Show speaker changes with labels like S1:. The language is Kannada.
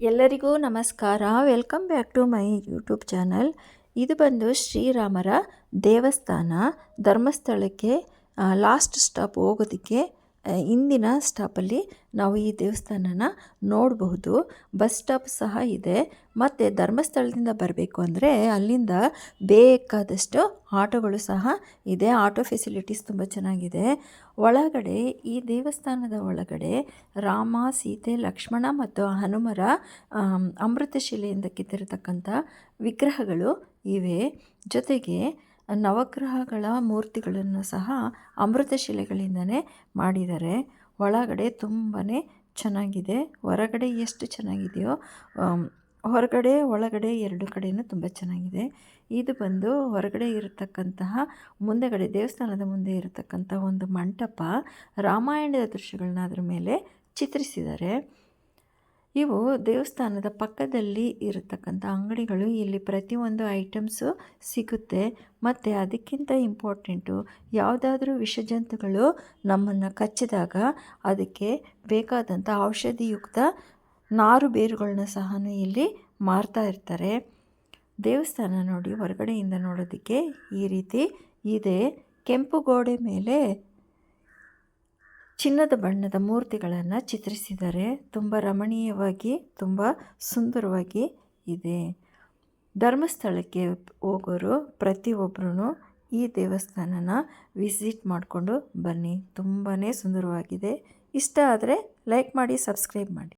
S1: ಎಲ್ಲರಿಗೂ ನಮಸ್ಕಾರ. Welcome back to my YouTube channel ಇದು ಬಂದು ಶ್ರೀರಾಮರ ದೇವಸ್ಥಾನ, ಧರ್ಮಸ್ಥಳಕ್ಕೆ ಲಾಸ್ಟ್ ಸ್ಟಾಪ್ ಹೋಗೋದಕ್ಕೆ ಇಂದಿನ ಸ್ಟಾಪಲ್ಲಿ ನಾವು ಈ ದೇವಸ್ಥಾನನ ನೋಡಬಹುದು. ಬಸ್ ಸ್ಟಾಪ್ ಸಹ ಇದೆ. ಮತ್ತು ಧರ್ಮಸ್ಥಳದಿಂದ ಬರಬೇಕು ಅಂದರೆ ಅಲ್ಲಿಂದ ಬೇಕಾದಷ್ಟು ಆಟೋಗಳು ಸಹ ಇದೆ. ಆಟೋ ಫೆಸಿಲಿಟೀಸ್ ತುಂಬ ಚೆನ್ನಾಗಿದೆ. ಒಳಗಡೆ, ಈ ದೇವಸ್ಥಾನದ ಒಳಗಡೆ ರಾಮ, ಸೀತೆ, ಲಕ್ಷ್ಮಣ ಮತ್ತು ಹನುಮರ ಅಮೃತಶಿಲೆಯಿಂದ ಕಿತ್ತಿರತಕ್ಕಂಥ ವಿಗ್ರಹಗಳು ಇವೆ. ಜೊತೆಗೆ ನವಗ್ರಹಗಳ ಮೂರ್ತಿಗಳನ್ನು ಸಹ ಅಮೃತಶಿಲೆಗಳಿಂದನೇ ಮಾಡಿದ್ದಾರೆ. ಒಳಗಡೆ ತುಂಬಾ ಚೆನ್ನಾಗಿದೆ. ಹೊರಗಡೆ ಎಷ್ಟು ಚೆನ್ನಾಗಿದೆಯೋ ಹೊರಗಡೆ, ಒಳಗಡೆ ಎರಡು ಕಡೆಯೂ ತುಂಬ ಚೆನ್ನಾಗಿದೆ. ಇದು ಬಂದು ಹೊರಗಡೆ ಇರತಕ್ಕಂತಹ, ಮುಂದೆಗಡೆ, ದೇವಸ್ಥಾನದ ಮುಂದೆ ಇರತಕ್ಕಂಥ ಒಂದು ಮಂಟಪ ರಾಮಾಯಣದ ದೃಶ್ಯಗಳನ್ನ ಅದರ ಮೇಲೆ ಚಿತ್ರಿಸಿದ್ದಾರೆ. ಇವು ದೇವಸ್ಥಾನದ ಪಕ್ಕದಲ್ಲಿ ಇರತಕ್ಕಂಥ ಅಂಗಡಿಗಳು. ಇಲ್ಲಿ ಪ್ರತಿಯೊಂದು ಐಟಮ್ಸು ಸಿಗುತ್ತೆ. ಮತ್ತು ಅದಕ್ಕಿಂತ ಇಂಪಾರ್ಟೆಂಟು ಯಾವುದಾದ್ರೂ ವಿಷಜಂತುಗಳು ನಮ್ಮನ್ನು ಕಚ್ಚಿದಾಗ ಅದಕ್ಕೆ ಬೇಕಾದಂಥ ಔಷಧಿಯುಕ್ತ ನಾರು ಬೇರುಗಳನ್ನ ಸಹ ಇಲ್ಲಿ ಮಾರ್ತಾ ಇರ್ತಾರೆ. ದೇವಸ್ಥಾನ ನೋಡಿ ಹೊರಗಡೆಯಿಂದ ನೋಡೋದಕ್ಕೆ ಈ ರೀತಿ ಇದೆ. ಕೆಂಪು ಗೋಡೆ ಮೇಲೆ ಚಿನ್ನದ ಬಣ್ಣದ ಮೂರ್ತಿಗಳನ್ನು ಚಿತ್ರಿಸಿದರೆ ತುಂಬ ರಮಣೀಯವಾಗಿ, ತುಂಬ ಸುಂದರವಾಗಿ ಇದೆ. ಧರ್ಮಸ್ಥಳಕ್ಕೆ ಹೋಗೋರು ಪ್ರತಿಯೊಬ್ಬರೂ ಈ ದೇವಸ್ಥಾನನ ವಿಸಿಟ್ ಮಾಡಿಕೊಂಡು ಬನ್ನಿ. ತುಂಬಾ ಸುಂದರವಾಗಿದೆ. ಇಷ್ಟ ಆದರೆ ಲೈಕ್ ಮಾಡಿ, ಸಬ್ಸ್ಕ್ರೈಬ್ ಮಾಡಿ.